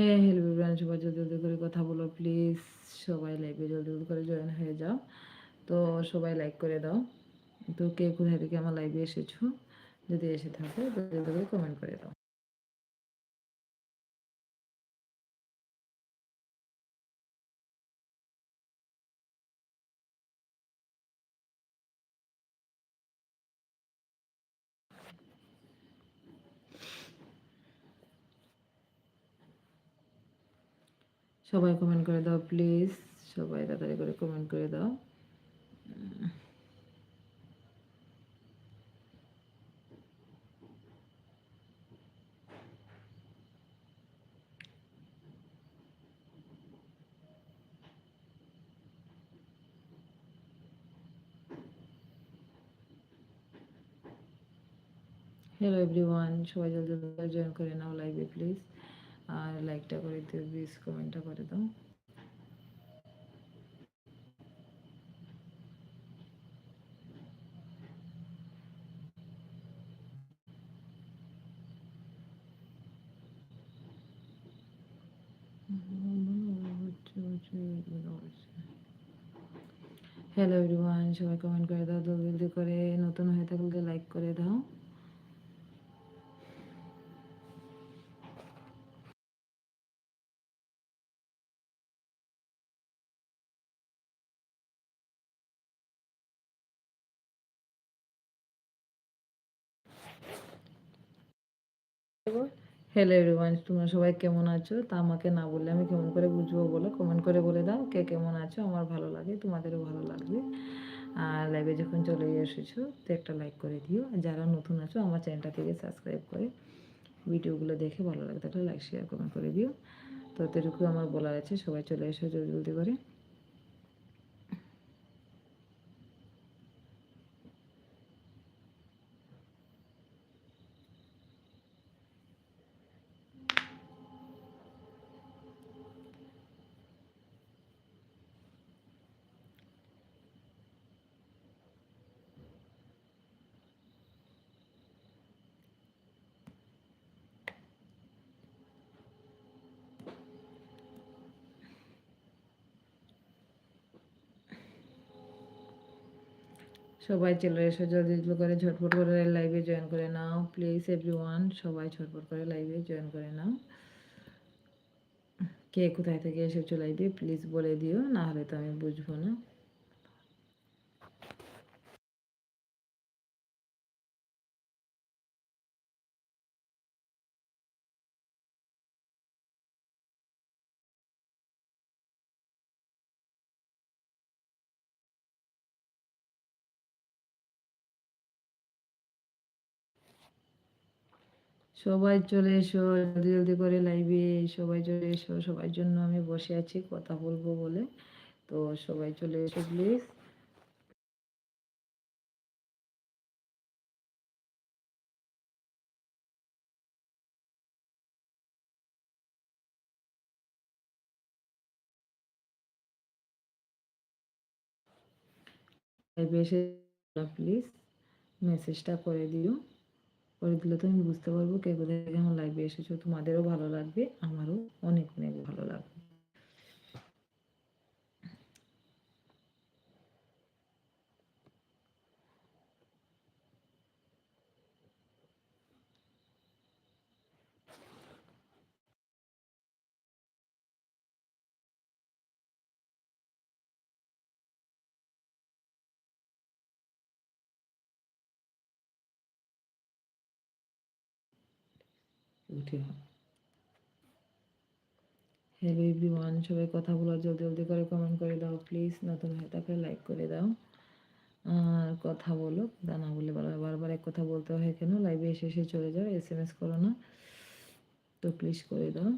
হ্যাঁ হ্যালো বিব্রান সবাই জলদি জলদি করে কথা বলো প্লিজ সবাই লাইভে জলদি জলদি করে জয়েন হয়ে যাও। তো সবাই লাইক করে দাও। তো কে কোথায় থেকে আমার লাইভে এসেছ, যদি এসে থাকে, জলদি করে কমেন্ট করে দাও। সবাই কমেন্ট করে দাও প্লিজ সবাই তাড়াতাড়ি করে কমেন্ট করে দাও। হ্যালো এভরিওয়ান সবাই জলদি জয়েন করে নাও লাইভে প্লিজ আর লাইকটা করে দিও প্লিজ কমেন্টটা করে দাও। হ্যালো এভরিওয়ান সবাই কমেন্ট করে দাও, জলদি করে, নতুন হয়ে থাকলে লাইক করে দাও। হ্যালো এভরিওয়ান তোমরা সবাই কেমন আছো? তা আমাকে না বললে আমি কেমন করে বুঝব বলো? কমেন্ট করে বলে দাও কে কেমন আছো, আমার ভালো লাগে, তোমাদেরও ভালো লাগবে। আর লাইভে যখন চলে এসেছ, তো একটা লাইক করে দিও। আর যারা নতুন আছো, আমার চ্যানেলটা থেকে সাবস্ক্রাইব করে ভিডিওগুলো দেখে ভালো লাগে তাহলে লাইক শেয়ার কমেন্ট করে দিও। তো এতটুকু আমার বলার আছে, সবাই চলে এসো জলদি জলদি করে। সবাই চলে এসো জলদি জলদি করে, ঝটপট করে লাইভে জয়েন করে নাও প্লিজ এভরিওয়ান সবাই ঝটপট করে লাইভে জয়েন করে নাও। কে কোথায় থেকে এসেছ লাইভে প্লিজ বলে দিও, না হলে তো আমি বুঝব না। সবাই চলে এসো, জলদি জলদি করে লাইভে সবাই চলে এসো, সবার জন্য আমি বসে আছি কথা বলব বলে। তো সবাই চলে এসো প্লিজ প্লিজ মেসেজটা করে দিও। করে দিলে তো আমি বুঝতে পারব। কে কোথায় আমার লাইভে এসেছ, তোমাদেরও ভালো লাগবে, আমারও অনেক অনেক ভালো লাগবে। উঠে হ্যালো এভরিওয়ান সবাই কথা বলো, জলদি জলদি করে কমেন্ট করে দাও প্লিজ নতুন হয়ে থাকলে লাইক করে দাও। আর কথা বলো দানা বলে বারবার এক কথা বলতে হয় কেন? লাইভে এসে এসে চলে যাও এস এম এস করো না। তো প্লিজ করে দাও।